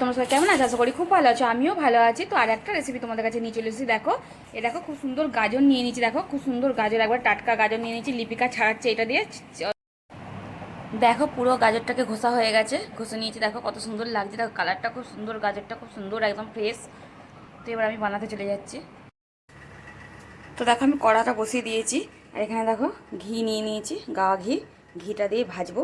তোমার সবাই কেমন আছে? আশা করি খুব ভালো আছো। আমিও ভালো আছি। তো আর একটা রেসিপি তোমাদের কাছে নিয়ে চলে এসেছি। দেখো, এ দেখো খুব সুন্দর গাজর নিয়ে নিয়েছি। দেখো, খুব সুন্দর গাজর। একবার টাটকা গাজর নিয়ে নিয়েছি। লিপিকা ছাড়াচ্ছে এটা দিয়ে। দেখো, পুরো গাজরটাকে ঘষা হয়ে গেছে। ঘষে নিয়েছি। দেখো, কত সুন্দর লাগছে। দেখো কালারটা খুব সুন্দর, গাজরটা খুব সুন্দর, একদম ফ্রেশ তো এবার আমি বানাতে চলে যাচ্ছি। তো দেখো, আমি কড়াটা বসিয়ে দিয়েছি। আর এখানে দেখো, ঘি নিয়ে নিয়েছি। গাওয়া ঘি। ঘিটা দিয়ে ভাজবো।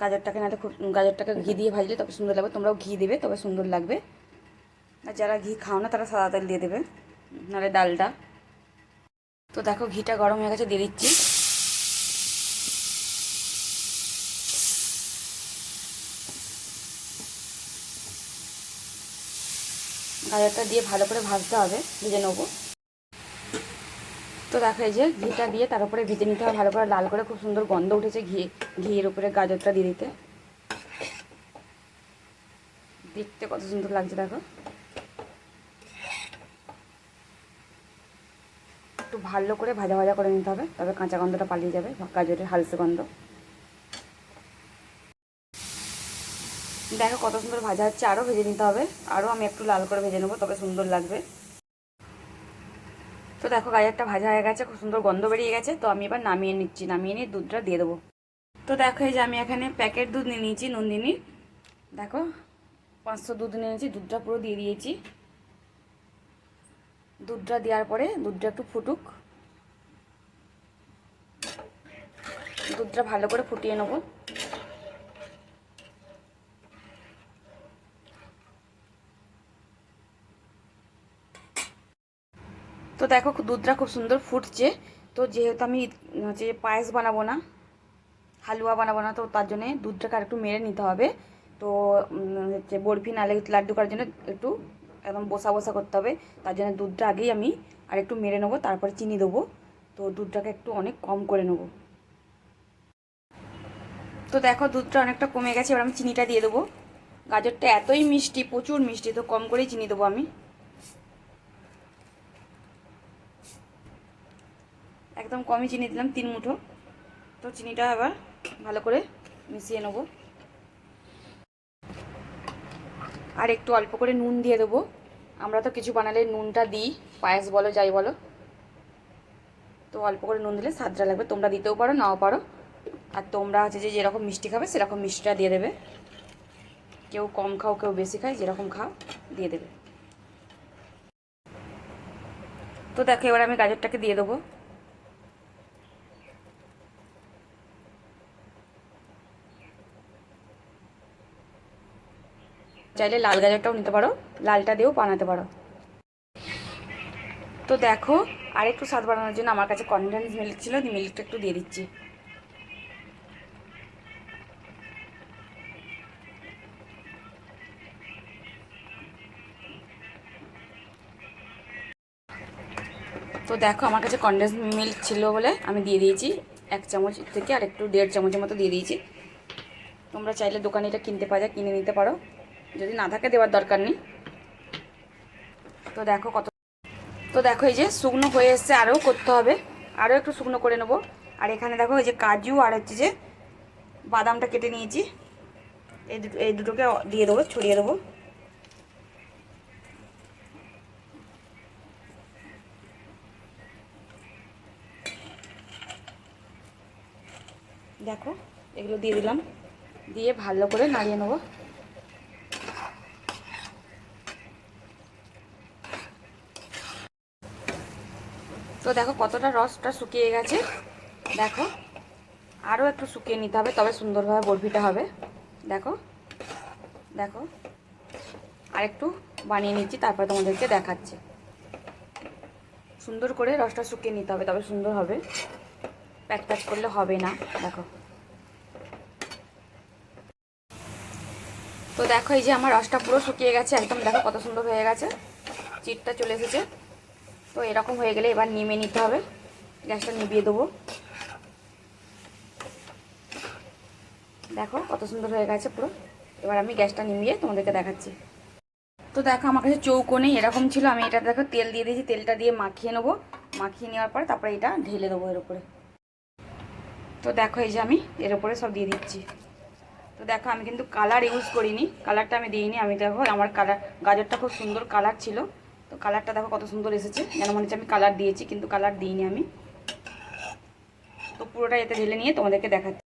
গাজরটাকে নাহলে খুব গাজরটাকে ঘি দিয়ে ভাজলে তবে সুন্দর লাগবে। তোমরাও ঘি দেবে, তবে সুন্দর লাগবে। আর যারা ঘি খাও না, তারা সাদা তেল দিয়ে দেবে, নাহলে ডালটা তো দেখো, ঘিটা গরম হয়ে গেছে, দিয়ে দিচ্ছি। গাজরটা দিয়ে ভালো করে ভাজতে হবে, ভেজে নেব। তো দেখো এই যে ঘিটা দিয়ে তার উপরে ভেজে নিতে হবে, ভালো করে লাল করে খুব সুন্দর গন্ধ উঠেছে ঘি, ঘিয়ের উপরে গাজরটা দিয়ে দিতে। দেখতে কত সুন্দর লাগছে দেখো। একটু ভালো করে ভাজা ভাজা করে নিতে হবে, তবে কাঁচা গন্ধটা পালিয়ে যাবে, গাজরের হালসে গন্ধ। দেখো কত সুন্দর ভাজা হচ্ছে আরও ভেজে নিতে হবে আরও আমি একটু লাল করে ভেজে নেব, তবে সুন্দর লাগবে। তো দেখো গাজরটা ভাজা হয়ে গেছে, খুব সুন্দর গন্ধ বেরিয়ে গেছে, তো আমি এবার নামিয়ে নিচ্ছি। নামিয়ে নিয়ে দুধটা দিয়ে দেবো। তো দেখো এই যে আমি এখানে প্যাকেট দুধ নিয়ে নিয়েছি, নন্দিনী। দেখো, পাঁচশো দুধ নিয়ে নিয়েছি, দুধটা পুরো দিয়ে দিয়েছি। দুধটা দেওয়ার পরে দুধটা একটু ফুটুক। দুধটা ভালো করে ফুটিয়ে নেব। তো দেখো, দুধটা খুব সুন্দর ফুটছে। তো যেহেতু আমি, হচ্ছে পায়েস বানাবো না, হালুয়া বানাবো না, তো তার জন্যে দুধটাকে আর একটু মেরে নিতে হবে। তো হচ্ছে বরফি নালে লাড্ডু করার জন্য একটু একদম বসা বসা করতে হবে। তার জন্য দুধটা আগেই আমি আর একটু মেরে নেব, তারপরে চিনি দেবো। তো দুধটাকে একটু অনেক কম করে নেব। তো দেখো, দুধটা অনেকটা কমে গেছে, এবার আমি চিনিটা দিয়ে দেবো। গাজরটা এতই মিষ্টি, প্রচুর মিষ্টি, তো কম করেই চিনি দেবো আমি। একদম কমই চিনি দিলাম, তিন মুঠো। তো চিনিটা আবার ভালো করে মিশিয়ে নেব। আর একটু অল্প করে নুন দিয়ে দেবো। আমরা তো কিছু বানালে নুনটা দিই, পায়েস বলো, যাই বলো। তো অল্প করে নুন দিলে স্বাদটা লাগবে। তোমরা দিতেও পারো, নাও পারো। আর তোমরা হচ্ছে যে যেরকম মিষ্টি খাবে, সেরকম মিষ্টিটা দিয়ে দেবে। কেউ কম খাও, কেউ বেশি খায়, যেরকম খাও, দিয়ে দেবে। তো দেখো, এবার আমি গাজরটাকে দিয়ে দেবো। চাইলে লাল গাজরটাও নিতে পারো, লালটা দিয়েও বানাতে পারো। তো দেখো, আরেকটু স্বাদ বাড়ানোর জন্য আমার কাছে কনডেন্স মিল্ক ছিল মিল্কটা একটু দিয়ে দিচ্ছি। তো দেখো, আমার কাছে কনডেন্স মিল্ক ছিল বলে আমি দিয়ে দিয়েছি। এক চামচ থেকে আর একটু দেড় চামচের মতো দিয়ে দিয়েছি। তোমরা চাইলে দোকানে এটা কিনতে পাওয়া যায় কিনে নিতে পারো। যদি না থাকে দেওয়ার দরকার নেই। তো দেখো কত তো দেখো এই যে শুকনো হয়ে এসছে আরও করতে হবে। আরও একটু শুকনো করে নেব। আর এখানে দেখো এই যে কাজু আর হচ্ছে যে বাদামটা কেটে নিয়েছি। এই দুটো এই দুটোকে দিয়ে দেবো, ছড়িয়ে দেবো। দেখো, এগুলো দিয়ে দিলাম। দিয়ে ভালো করে নাড়িয়ে নেব। তো দেখো কতটা রসটা শুকিয়ে গেছে। দেখো আরও একটু শুকিয়ে নিতে হবে, তবে সুন্দরভাবে বরফিটা হবে। দেখো দেখো আর একটু বানিয়ে নিচ্ছি, তারপর তোমাদেরকে দেখাচ্ছি। সুন্দর করে রসটা শুকিয়ে নিতে হবে, তবে সুন্দর হবে। প্যাচ প্যাচ করলে হবে না, দেখো। তো দেখো, এই যে আমার রসটা পুরো শুকিয়ে গেছে, একদম দেখো কত সুন্দর হয়ে গেছে। চিটটা চলে এসেছে। তো এরকম হয়ে গেলে এবার নিমে নিতে হবে। গ্যাসটা নিভিয়ে দেবো। দেখো কত সুন্দর হয়ে গেছে পুরো। এবার আমি গ্যাসটা নিমিয়ে তোমাদেরকে দেখাচ্ছি। তো দেখো আমার কাছে চৌকো নেই, এরকম ছিল। আমি এটা দেখো তেল দিয়ে দিয়েছি, তেলটা দিয়ে মাখিয়ে নেব। মাখিয়ে নেওয়ার পরে তারপরে এটা ঢেলে দেবো এর উপরে। তো দেখো এই যে আমি এর উপরে সব দিয়ে দিচ্ছি। তো দেখো আমি কিন্তু কালার ইউজ করিনি। কালারটা আমি দিইনি। আমি দেখো আমার কালার, গাজরটা খুব সুন্দর কালার ছিল। তো কালারটা দেখো কত সুন্দর এসেছে। যেন মনে হচ্ছে আমি কালার দিয়েছি, কিন্তু কালার দিইনি আমি। তো পুরোটা এতে ঢেলে নিয়ে তোমাদেরকে দেখাচ্ছি।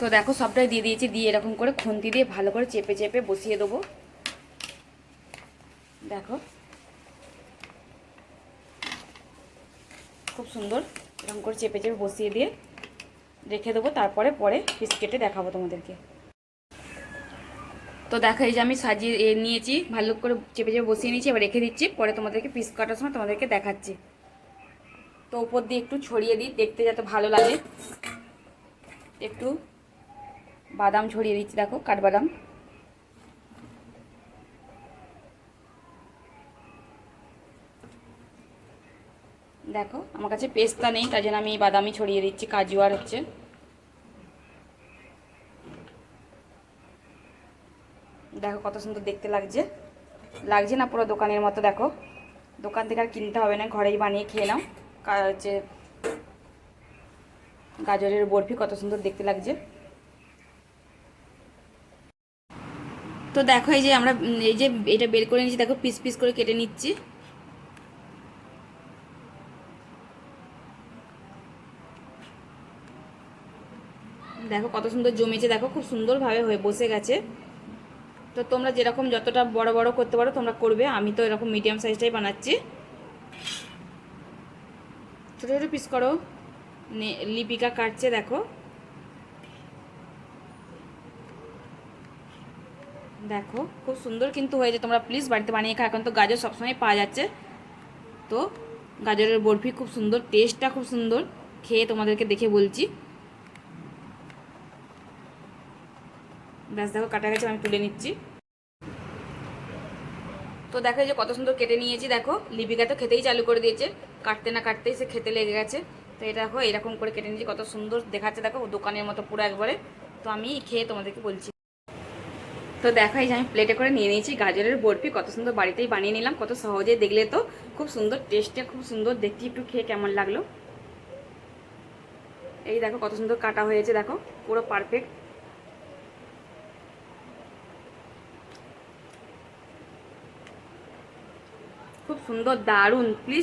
তো দেখো সবটাই দিয়ে দিয়েছি, দিয়ে এরকম করে খুন্তি দিয়ে ভালো করে চেপে চেপে বসিয়ে দেবো। দেখো। খুব সুন্দর এরকম করে চেপে চেপে বসিয়ে দিয়ে রেখে দেবো, তারপরে পরে পিস কেটে দেখাবো তোমাদেরকে। তো দেখো যে আমি সাজিয়ে নিয়েছি, ভালো করে চেপে চেপে বসিয়ে নিয়েছি, এবার রেখে দিচ্ছি, পরে তোমাদেরকে পিস কাটার সময় তোমাদেরকে দেখাচ্ছি। তো উপর দিয়ে একটু ছড়িয়ে দিই, দেখতে যাতে ভালো লাগে। একটু বাদাম ছড়িয়ে দিচ্ছি, দেখো, কাঠবাদাম। দেখো, আমার কাছে পেস্তা নেই তাই জন্য আমি বাদামি ছড়িয়ে দিচ্ছি, কাজু আর হচ্ছে দেখো কত সুন্দর দেখতে লাগছে। লাগছে না পুরো দোকানের মতো, দেখো। দোকান থেকে আর কিনতে হবে না, ঘরেই বানিয়ে খেয়ে নাও। হচ্ছে গাজরের বরফি কত সুন্দর দেখতে লাগছে। তো দেখো এই যে আমরা এই যে এটা বের করে নিচ্ছি দেখো পিস পিস করে কেটে নিচ্ছি। দেখো কত সুন্দর জমেছে, দেখো খুব সুন্দরভাবে হয়ে, বসে গেছে। তো তোমরা যেরকম যতটা বড় বড় করতে পারো, তোমরা করবে। আমি তো এরকম মিডিয়াম সাইজটাই বানাচ্ছি। ছোটো ছোটো পিস করো। লিপিকা কাটছে, দেখো। দেখো, খুব সুন্দর কিন্তু হয়েছে। তোমরা প্লিজ বাড়িতে বানিয়ে খাও। এখন তো গাজর সবসময় পাওয়া যাচ্ছে। তো গাজরের বরফি খুব সুন্দর টেস্টটা খুব সুন্দর। খেয়ে তোমাদেরকে দেখে বলছি। ব্যাস দেখো, কাটা গেছে, আমি তুলে নিচ্ছি। তো দেখো যে কত সুন্দর কেটে নিয়েছি, দেখো। লিপিকা তো খেতেই চালু করে দিয়েছে। কাটতে না কাটতেই সে খেতে লেগে গেছে। তো এটা দেখো, এরকম করে কেটে নিয়েছি, কত সুন্দর দেখাচ্ছে, দেখো, দোকানের মতো পুরো একবারে। তো আমি খেয়ে তোমাদেরকে বলছি। তো দেখো, এই যে আমি প্লেটে করে নিয়ে নিয়েছি গাজরের বরফি, কত সুন্দর বাড়িতেই বানিয়ে নিলাম, কত সহজে দেখলে তো খুব সুন্দর টেস্টে খুব সুন্দর, দেখতে একটু খেয়ে কেমন লাগল। এই দেখো, কত সুন্দর কাটা হয়েছে, দেখো, পুরো পারফেক্ট সুন্দর দারুণ প্লিজ